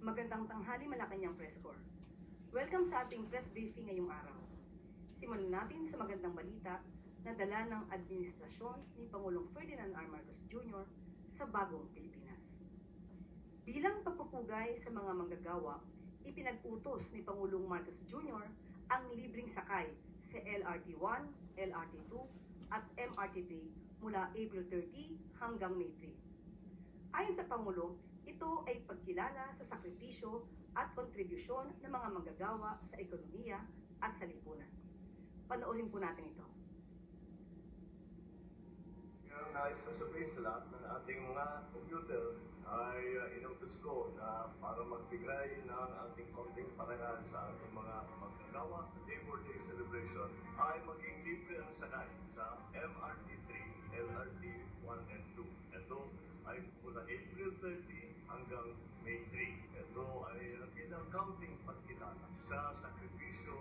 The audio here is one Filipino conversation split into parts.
Magandang tanghali Malacanang Press Corps. Welcome sa ating press briefing ngayong araw. Simulan natin sa magandang balita na dala ng administrasyon ni Pangulong Ferdinand R. Marcos Jr. sa bagong Pilipinas. Bilang pagpupugay sa mga manggagawa, ipinag-utos ni Pangulong Marcos Jr. ang libreng sakay sa LRT-1, LRT-2 at MRT-3 mula April 30 hanggang May 3. Ayon sa Pangulo, ito ay pagkilala sa sakripisyo at kontribusyon ng mga manggagawa sa ekonomiya at sa lipunan. Panoorin po natin ito. Yung nais ko sabihin sa lahat ng ating mga computer ay uh, inutos ko na para magbigay ng ating konting parangal sa ating mga magagawa Labor Day celebration ay maging libre ang sakay sa MRT3, LRT 1 and 2. Ito ay mula April 30 hanggang May 3. Ito ay bilang counting pagkilala sa sakripisyo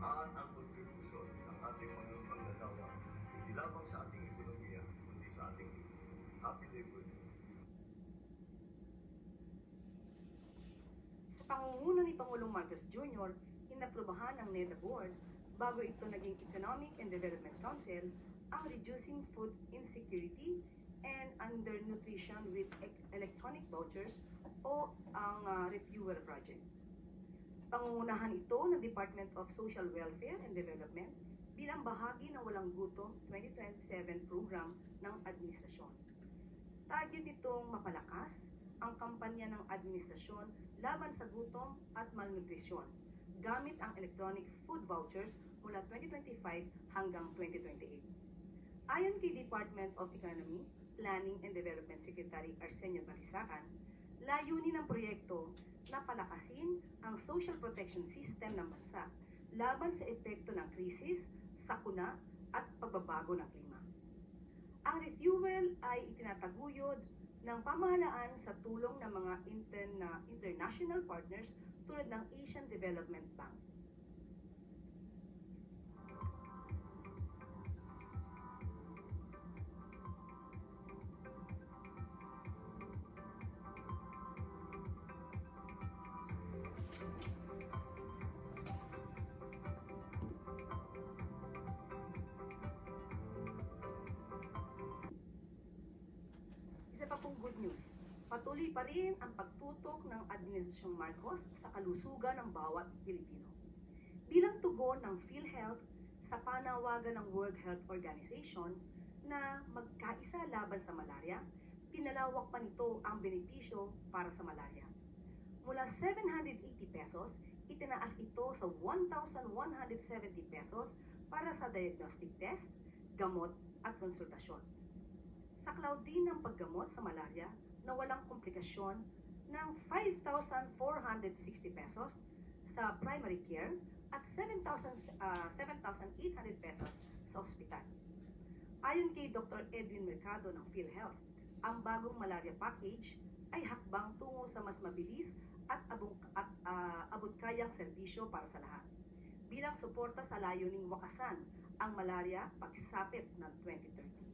at ang kontribusyon ng ating mga manggagawa hindi lamang sa ating ekonomiya, kundi sa ating happy. Day. Sa pangunguna ni Pangulong Marcos Jr., inaprubahan ng NEDA Board bago ito naging Economic and Development Council ang Reducing Food Insecurity and Undernutrition with E- Electronic Vouchers o ang ah, Refuel Project. Pangungunahan ito ng Department of Social Welfare and Development bilang bahagi ng Walang Gutom 2027 program ng administrasyon. Target nitong mapalakas ang kampanya ng administrasyon laban sa gutom at malnutrisyon gamit ang electronic food vouchers mula 2025 hanggang 2028. Ayon kay Department of Economy, Planning and Development Secretary Arsenio Balisacan, layunin ng proyekto na palakasin ang social protection system ng bansa laban sa epekto ng krisis, sakuna at pagbabago ng klima. Ang refuel ay itinataguyod ng pamahalaan sa tulong ng mga interna- international partners tulad ng Asian Development Bank. Patuloy pa rin ang pagtutok ng Administrasyong Marcos sa kalusugan ng bawat Pilipino. Bilang tugon ng PhilHealth sa panawagan ng World Health Organization na magkaisa laban sa malaria, pinalawak pa nito ang benepisyo para sa malaria. Mula 780 pesos, itinaas ito sa 1,170 pesos para sa diagnostic test, gamot at konsultasyon sa cloud din ng paggamot sa malaria na walang komplikasyon ng 5,460 pesos sa primary care at 7,000 ah, 7,800 pesos sa ospital. Ayon kay Dr. Edwin Mercado ng PhilHealth, ang bagong malaria package ay hakbang tungo sa mas mabilis at, abong, at ah, abot-kayang serbisyo para sa lahat. Bilang suporta sa layuning wakasan ang malaria pagsapit ng 2030.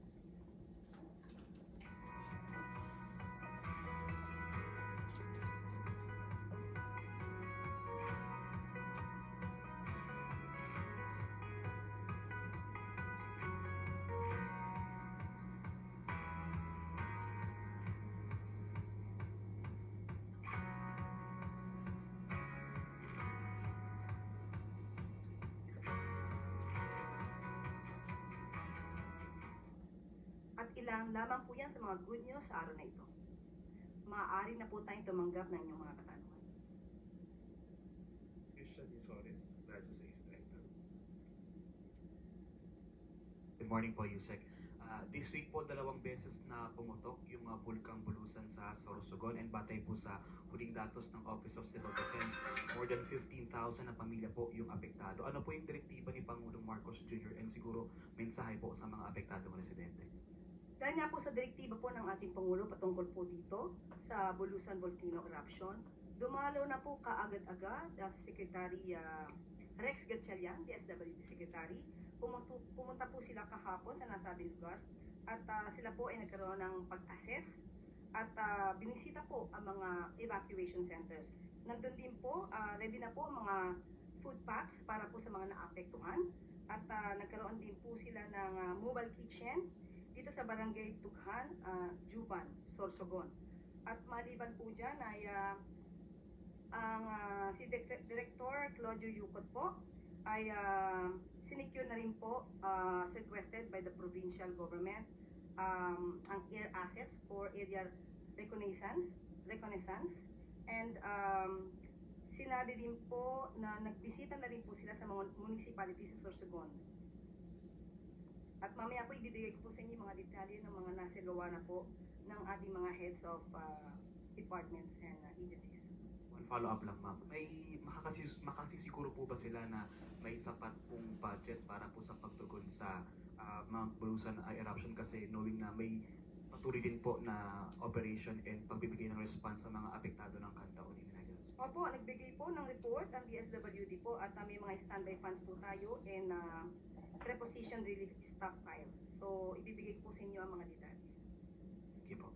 At ilang lamang po yan sa mga good news sa araw na ito. Maaari na po tayong tumanggap ng inyong mga katanungan. Christian Isores, Radyo sa East Director. Good morning po, Yusek. Ah, this week po, dalawang beses na pumutok yung uh, bulkang bulusan sa Sorsogon and batay po sa huling datos ng Office of Civil Defense, more than 15,000 na pamilya po yung apektado. Ano po yung direktiba ni Pangulong Marcos Jr. and siguro mensahe po sa mga apektadong residente? Dahil nga po sa direktiba po ng ating Pangulo patungkol po dito sa Bulusan Volcano Eruption, dumalo na po kaagad-agad uh, si Secretary ah, Rex Gatchalian, DSWD Secretary. Pumunta, pumunta po sila kahapon sa nasabing lugar at ah, sila po ay nagkaroon ng pag-assess at ah, binisita po ang mga evacuation centers. Nandun din po, ah, ready na po ang mga food packs para po sa mga naapektuhan. At ah, nagkaroon din po sila ng ah, mobile kitchen dito sa barangay Tughan, ah, Juban, Sorsogon. At maliban po dyan ay ah, ang ah, si Director Claudio Yucot po ay uh, sinecure na rin po, ah, requested by the provincial government um, ang air assets for area reconnaissance, reconnaissance and um, sinabi din po na nagbisita na rin po sila sa mga municipality sa Sorsogon. At mamaya po ibibigay ko po sa inyo yung mga detalye ng mga nasigawa na po ng ating mga heads of ah, departments and ah, agencies. One follow-up lang, ma'am. May makakasis, makasisiguro po ba sila na may sapat pong budget para po sa pagtugon sa ah, mga Bulusan uh, eruption kasi knowing na may patuloy din po na operation and pagbibigay ng response sa mga apektado ng Kantao ni Minayan. Opo, nagbigay po ng report ang DSWD po at uh, may mga standby funds po tayo and uh, preposition relief stockpile. So, ibibigay ko po sa inyo ang mga detalye. Thank you po.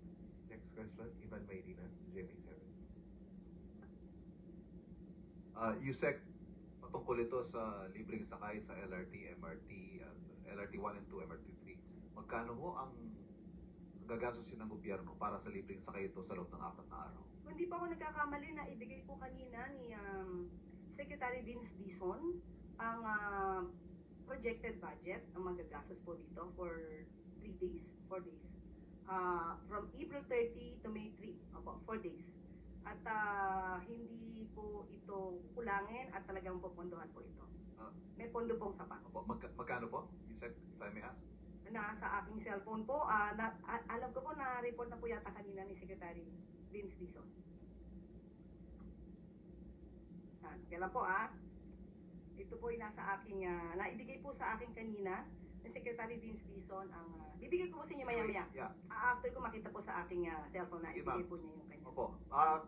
Next question, Ivan Mayrina, GMA7. Uh, Yusek, patungkol ito sa libreng sakay sa LRT, MRT, at LRT 1 and 2, MRT 3. Magkano ho ang gagastusin ng gobyerno para sa libreng sakay ito sa loob ng apat na araw? Kung di pa ako nagkakamali na ibigay po kanina ni um, Secretary Vince Dizon ang uh, projected budget, ang magagastos po dito for 3 days, 4 days. Uh, from April 30 to May 3, opo, 4 days. At ah, hindi po ito kulangin at talagang pupunduhan po ito. Ah. May pondo pong sapat. Opo, magka- magkano po, Yusek, if I may ask? Nasa aking cellphone po, ah, na, alam ko po na report na po yata kanina ni Secretary Vince Dizon. Ah, kailan po ah. Ito po ay nasa aking, ah, naibigay po sa akin kanina ni Secretary Vince Dizon ang, ah, bibigay ko po sa inyo maya-maya. Yeah, Ah, after ko makita po sa aking ah, cellphone na Sige, ibigay po niya yung kanya. opo. Ah,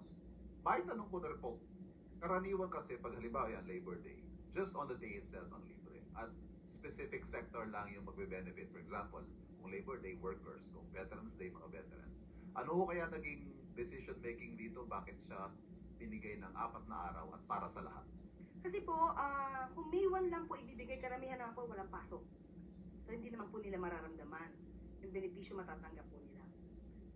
may tanong ko na rin po. Karaniwan kasi pag halimbawa yan, Labor Day, just on the day itself ang libre. At specific sector lang yung magbe-benefit. For example, kung Labor Day, workers. Kung Veterans Day, mga veterans. Ano ho kaya naging decision making dito? Bakit siya binigay ng apat na araw at para sa lahat? Kasi po, ah, kung May 1 lang po ibibigay, karamihan naman po walang pasok. So hindi naman po nila mararamdaman. Yung benepisyo matatanggap po nila.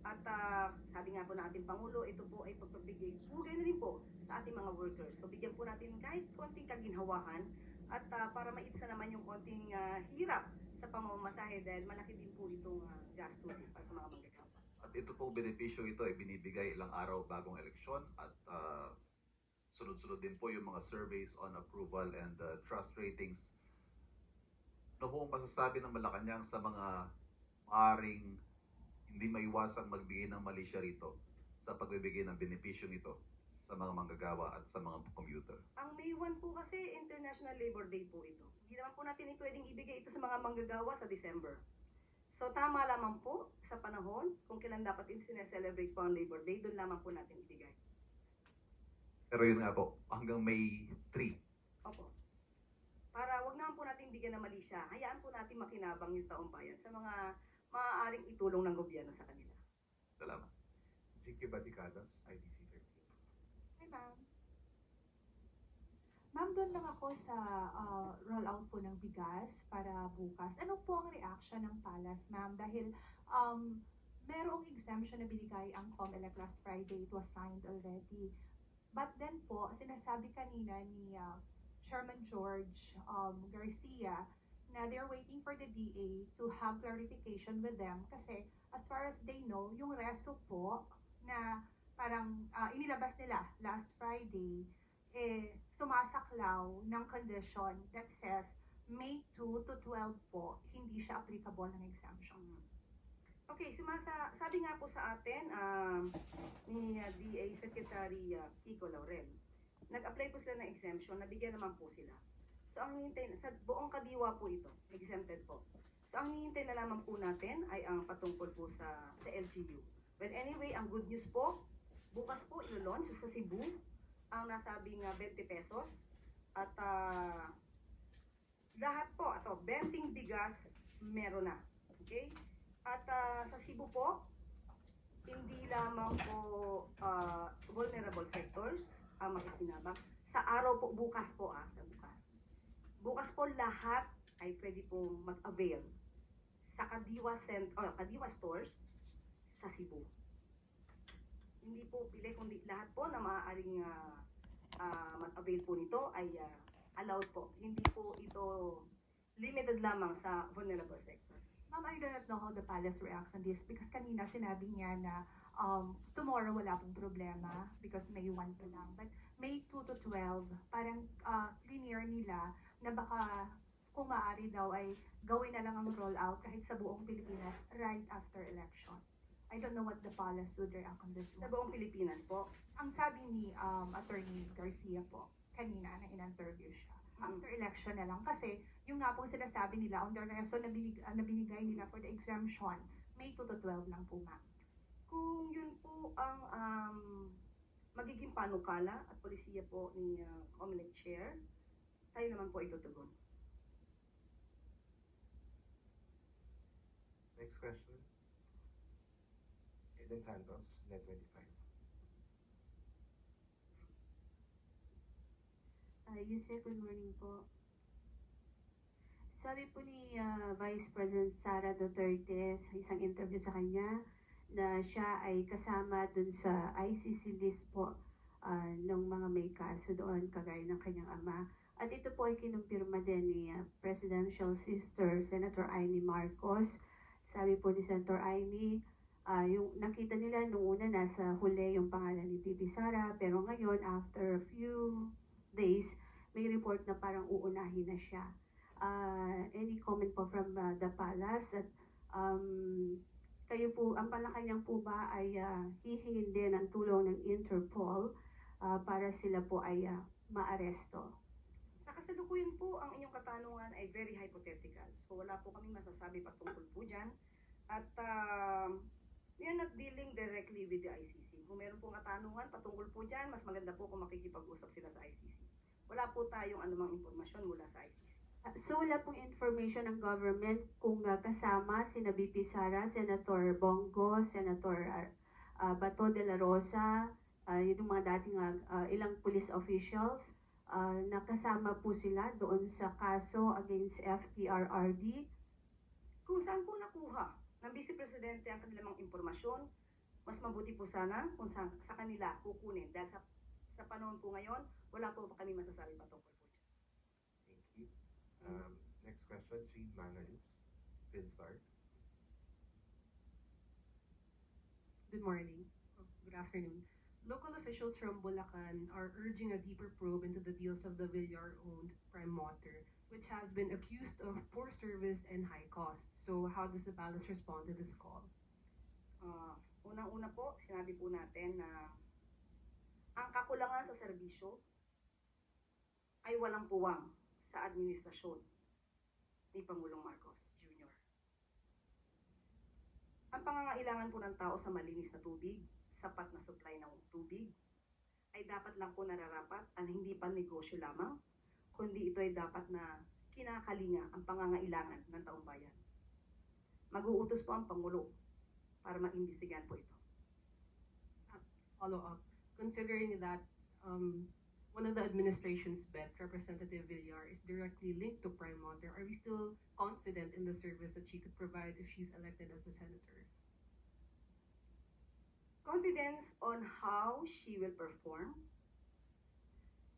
At ah, sabi nga po ng ating Pangulo, ito po ay pagpapigay pugay na rin po sa ating mga workers. So bigyan po natin kahit konting kaginhawahan at ah, para maibsan naman yung konting ah, hirap sa pamamasahe dahil malaki din po itong uh, gastos para sa mga manggagawa. At ito pong benepisyo ito ay binibigay ilang araw bagong eleksyon at ah, sunod-sunod din po yung mga surveys on approval and ah, trust ratings. Ano ho ang masasabi ng Malacanang sa mga maaring hindi maiwasang magbigay ng mali siya rito sa pagbibigay ng benepisyo nito sa mga manggagawa at sa mga commuter? Ang May 1 po kasi International Labor Day po ito. Hindi naman po natin pwedeng ibigay ito sa mga manggagawa sa December. So tama lamang po sa panahon kung kailan dapat in celebrate po ang Labor Day, doon lamang po natin ibigay. Pero yun nga po, hanggang May 3. Opo. Para wag naman po natin bigyan ng mali siya. Hayaan po natin makinabang yung taong bayan sa mga maaaring itulong ng gobyerno sa kanila. Salamat. Jinky Baticados, IDC 13. Hi, ma'am. Ma'am, doon lang ako sa ah, rollout po ng bigas para bukas. Ano po ang reaction ng Palas, ma'am? Dahil um, merong exemption na binigay ang COMELEC last Friday. It was signed already. But then po, sinasabi kanina ni ah, Chairman George um, Garcia na they're waiting for the DA to have clarification with them kasi as far as they know, yung reso po na parang ah, inilabas nila last Friday, eh, sumasaklaw ng condition that says May 2 to 12 po, hindi siya applicable ng exemption. Okay, sumasa, sabi nga po sa atin um, ni uh, DA Secretary uh, Kiko Laurel, nag-apply po sila ng exemption, nabigyan naman po sila. So ang hinihintay, sa buong kadiwa po ito, exempted po. So ang hinihintay na lamang po natin ay ang patungkol po sa, sa LGU. But anyway, ang good news po, bukas po ilo-launch sa Cebu ang nasabing uh, 20 pesos at ah, lahat po, ato, 20 bigas meron na. Okay? At ah, sa Cebu po, hindi lamang po ah, vulnerable sectors ang makikinabang. Sa araw po, bukas po ah, sa bukas. Bukas po lahat ay pwede pong mag-avail sa Kadiwa, Cent or Kadiwa stores sa Cebu. Hindi po pili, kundi lahat po na maaaring ah, ah, mag-avail po nito ay ah, allowed po. Hindi po ito limited lamang sa vulnerable sector. Ma'am, I do not know how the palace reacts on this because kanina sinabi niya na um, tomorrow wala pong problema because May 1 pa lang. But May 2 to 12, parang uh, linear nila na baka kung maaari daw ay gawin na lang ang rollout kahit sa buong Pilipinas right after election. I don't know what the palace would react on this Sa one. buong Pilipinas po, Ang sabi ni um, Attorney Garcia po, kanina na in-interview siya, after election na lang. Kasi yung nga pong sinasabi nila, on the reso na, binig, ah, na binigay nila for the exemption, May 2 to 12 lang po ma'am. kung yun po ang um, magiging panukala at polisiya po ni uh, Comelec Chair, tayo naman po itutugon. Next question. Eden Santos, Net 25. Uh, Yusek, good morning po. Sabi po ni ah, Vice President Sara Duterte sa isang interview sa kanya na siya ay kasama dun sa ICC list po ah, ng mga may kaso doon kagaya ng kanyang ama. At ito po ay kinumpirma din ni ah, Presidential Sister Senator Amy Marcos. Sabi po ni Senator Amy, ah, yung nakita nila nung una nasa huli yung pangalan ni Bibi Sara pero ngayon after a few days, may report na parang uunahin na siya. Uh, any comment po from uh, the palace at um, kayo po, ang Malacanang po ba ay uh, hihingin din ng tulong ng Interpol uh, para sila po ay uh, maaresto? Sa kasalukuyan po, ang inyong katanungan ay very hypothetical. So wala po kaming masasabi patungkol po dyan. At um, we are not dealing directly with the ICC. Kung meron pong katanungan patungkol po dyan, mas maganda po kung makikipag-usap sila sa ICC. Wala po tayong anumang impormasyon mula sa ICC. Uh, so wala pong information ng government kung uh, kasama si BP Sara, Senator Bongo, Senator uh, Bato de la Rosa, uh, yun yung mga dating uh, ilang police officials, uh, nakasama po sila doon sa kaso against FPRRD. Kung saan po nakuha ng Vice Presidente ang kanilang mga impormasyon, mas mabuti po sana kung sa, sa kanila kukunin. Dahil sa, sa panahon po ngayon, wala po kami masasabi patungkol po dyan. Thank you. Um, next question, Shane Manayos, Philstar. Good morning. Good afternoon. Local officials from Bulacan are urging a deeper probe into the deals of the Villar-owned Prime Water, which has been accused of poor service and high costs. So how does the palace respond to this call? Ah, unang-una po, sinabi po natin na ang kakulangan sa serbisyo ay walang puwang sa administrasyon ni Pangulong Marcos Jr. Ang pangangailangan po ng tao sa malinis na tubig, sapat na supply ng tubig, ay dapat lang po nararapat at hindi pa negosyo lamang, kundi ito ay dapat na kinakalinga ang pangangailangan ng taong bayan. Mag-uutos po ang Pangulo para mag-imbestigahan po ito. Follow up. Considering that um, one of the administration's bet, Representative Villar, is directly linked to Prime Water, are we still confident in the service that she could provide if she's elected as a senator? Confidence on how she will perform?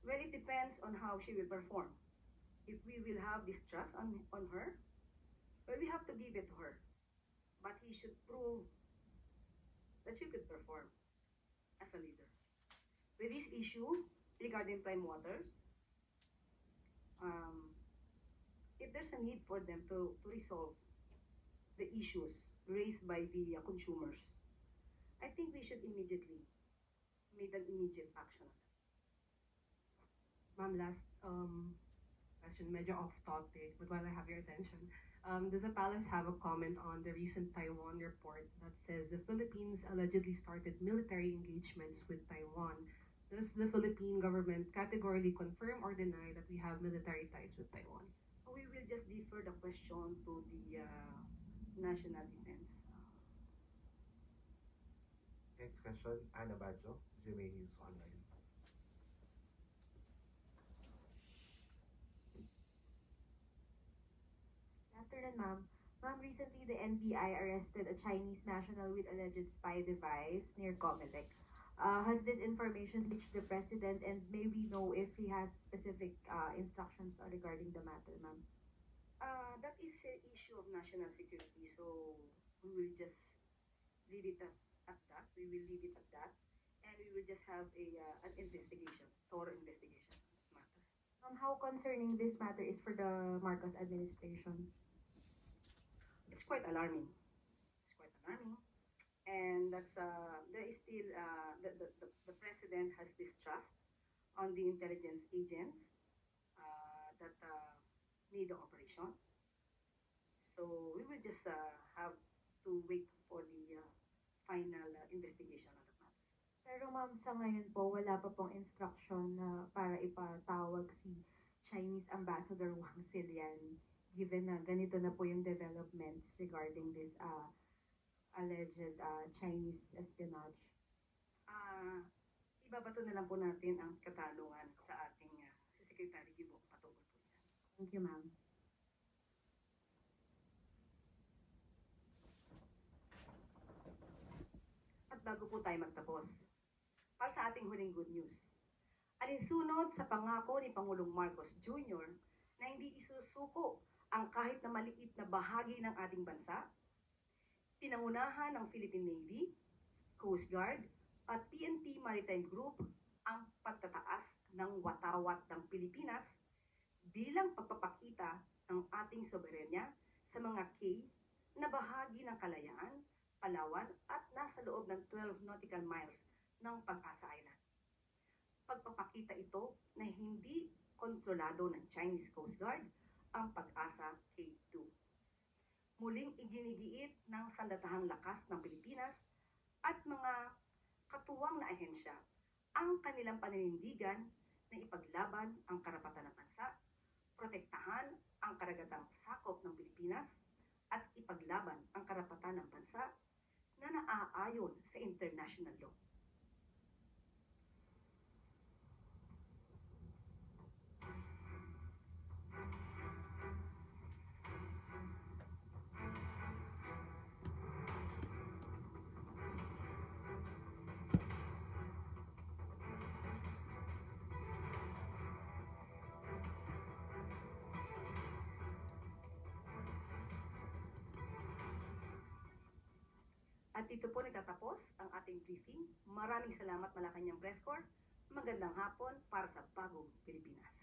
Well, it depends on how she will perform. If we will have distrust on, on her, well, we have to give it to her. But he should prove that she could perform as a leader. With this issue regarding prime waters, um, if there's a need for them to, to resolve the issues raised by the uh, consumers, I think we should immediately make an immediate action. on that. Ma'am, last um, question, medyo off topic, but while I have your attention, um, does the palace have a comment on the recent Taiwan report that says the Philippines allegedly started military engagements with Taiwan? Does the Philippine government categorically confirm or deny that we have military ties with Taiwan? We will just defer the question to the uh, National Defense Next question, Ana Bajo, GMA News Online. Afternoon, ma'am. Ma'am, recently the NBI arrested a Chinese national with alleged spy device near Comelec. Uh, has this information reached the president and may we know if he has specific uh, instructions regarding the matter, ma'am? Uh, that is an issue of national security, so we will just leave it at, at that. We will leave it at that, and we will just have a uh, an investigation, thorough investigation matter. Ma'am, how concerning this matter is for the Marcos administration? It's quite alarming. It's quite alarming, and that's uh, there is still uh, the, the, the the president has distrust on the intelligence agents uh, that uh, need the operation. So we will just uh, have to wait for the uh, final uh, investigation on that matter. Pero ma'am, sa ngayon po, wala pa pong instruction na para ipatawag si Chinese Ambassador Wang Silian given na ganito na po yung developments regarding this uh, alleged uh, Chinese espionage. Ah, ibabato na lang po natin ang katanungan sa ating uh, si Secretary Gibo patungkol po dyan. Thank you, ma'am. Bago po tayo magtapos, para sa ating huling good news, alinsunod sa pangako ni Pangulong Marcos Jr. na hindi isusuko ang kahit na maliit na bahagi ng ating bansa, pinangunahan ng Philippine Navy, Coast Guard, at PNP Maritime Group ang pagtataas ng watawat ng Pilipinas bilang pagpapakita ng ating soberenya sa mga K na bahagi ng kalayaan, Palawan at nasa loob ng 12 nautical miles ng Pag-asa Island. Pagpapakita ito na hindi kontrolado ng Chinese Coast Guard ang Pag-asa K2. Muling iginigiit ng sandatahang lakas ng Pilipinas at mga katuwang na ahensya ang kanilang paninindigan na ipaglaban ang karapatan ng bansa, protektahan ang karagatang sakop ng Pilipinas, at ipaglaban ang karapatan ng bansa na naaayon sa international law. Dito po nagtatapos ang ating briefing. Maraming salamat Malacanang Press Corps. Magandang hapon para sa bagong Pilipinas.